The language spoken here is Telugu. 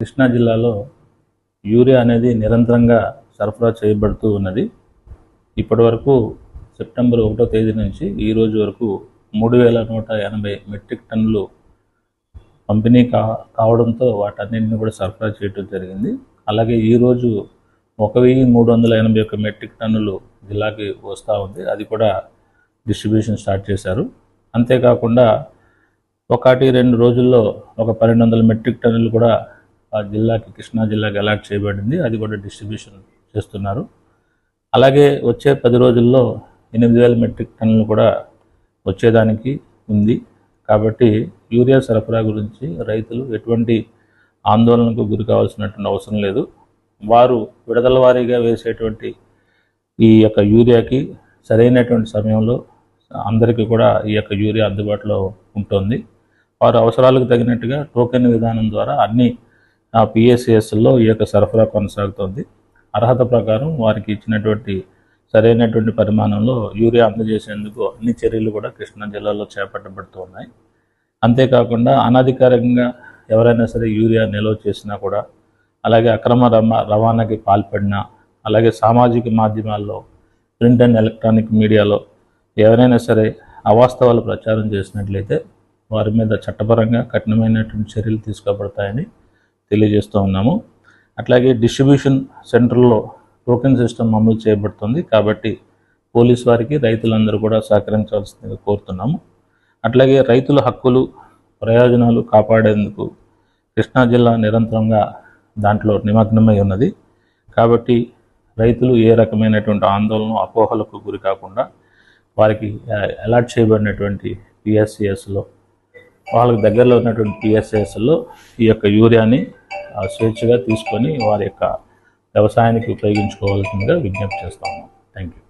కృష్ణా జిల్లాలో యూరియా అనేది నిరంతరంగా సరఫరా చేయబడుతూ ఉన్నది. ఇప్పటి వరకు సెప్టెంబర్ ఒకటో తేదీ నుంచి ఈ రోజు వరకు మూడు వేల నూట ఎనభై మెట్రిక్ టన్నులు పంపిణీ కా కావడంతో వాటన్నింటిని కూడా సరఫరా చేయడం జరిగింది. అలాగే ఈరోజు ఒక వెయ్యి మూడు వందల ఎనభై ఒక్క మెట్రిక్ టన్నులు జిల్లాకి వస్తూ ఉంది. అది కూడా డిస్ట్రిబ్యూషన్ స్టార్ట్ చేశారు. అంతేకాకుండా ఒకటి రెండు రోజుల్లో ఒక పన్నెండు వందల మెట్రిక్ టన్నులు కూడా ఆ జిల్లాకి కృష్ణా జిల్లాకి అలాట్ చేయబడింది. అది కూడా డిస్ట్రిబ్యూషన్ చేస్తున్నారు. అలాగే వచ్చే పది రోజుల్లో ఎనిమిది వేల మెట్రిక్ టన్నులు కూడా వచ్చేదానికి ఉంది. కాబట్టి యూరియా సరఫరా గురించి రైతులు ఎటువంటి ఆందోళనకు గురి కావాల్సినటువంటి అవసరం లేదు. వారు విడతల వారీగా వేసేటువంటి ఈ యొక్క యూరియాకి సరైనటువంటి సమయంలో అందరికీ కూడా ఈ యొక్క యూరియా అందుబాటులో ఉంటుంది. వారు అవసరాలకు తగినట్టుగా టోకెన్ విధానం ద్వారా అన్ని ఆ పిఎస్సిఎస్లో ఈ యొక్క సరఫరా కొనసాగుతోంది. అర్హత ప్రకారం వారికి ఇచ్చినటువంటి సరైనటువంటి పరిమాణంలో యూరియా అందజేసేందుకు అన్ని చర్యలు కూడా కృష్ణా జిల్లాలో చేపట్టబడుతున్నాయి అంతేకాకుండా అనధికారికంగా ఎవరైనా సరే యూరియా నిల్వ చేసినా కూడా అలాగే అక్రమ రవాణాకి పాల్పడినా అలాగే సామాజిక మాధ్యమాల్లో ప్రింట్ అండ్ ఎలక్ట్రానిక్ మీడియాలో ఎవరైనా సరే అవాస్తవాలు ప్రచారం చేసినట్లయితే వారి మీద చట్టపరంగా కఠినమైనటువంటి చర్యలు తీసుకోబడతాయని తెలియజేస్తూ ఉన్నాము. అట్లాగే డిస్ట్రిబ్యూషన్ సెంటర్లో టోకెన్ సిస్టమ్ అమలు చేయబడుతుంది. కాబట్టి పోలీస్ వారికి రైతులందరూ కూడా సహకరించాల్సిందిగా కోరుతున్నాము. అట్లాగే రైతుల హక్కులు ప్రయోజనాలు కాపాడేందుకు కృష్ణా జిల్లా నిరంతరంగా దాంట్లో నిమగ్నమై ఉన్నది. కాబట్టి రైతులు ఏ రకమైనటువంటి ఆందోళన అపోహలకు గురి కాకుండా వారికి అలాట్ చేయబడినటువంటి పిఎస్సిఎస్లో వాళ్ళకి దగ్గరలో ఉన్నటువంటి టీఎస్ఎస్లో ఈ యొక్క యూరియాని స్వేచ్ఛగా తీసుకొని వారి యొక్క వ్యవసాయానికి ఉపయోగించుకోవాల్సిందిగా విజ్ఞప్తి చేస్తాము థ్యాంక్ యూ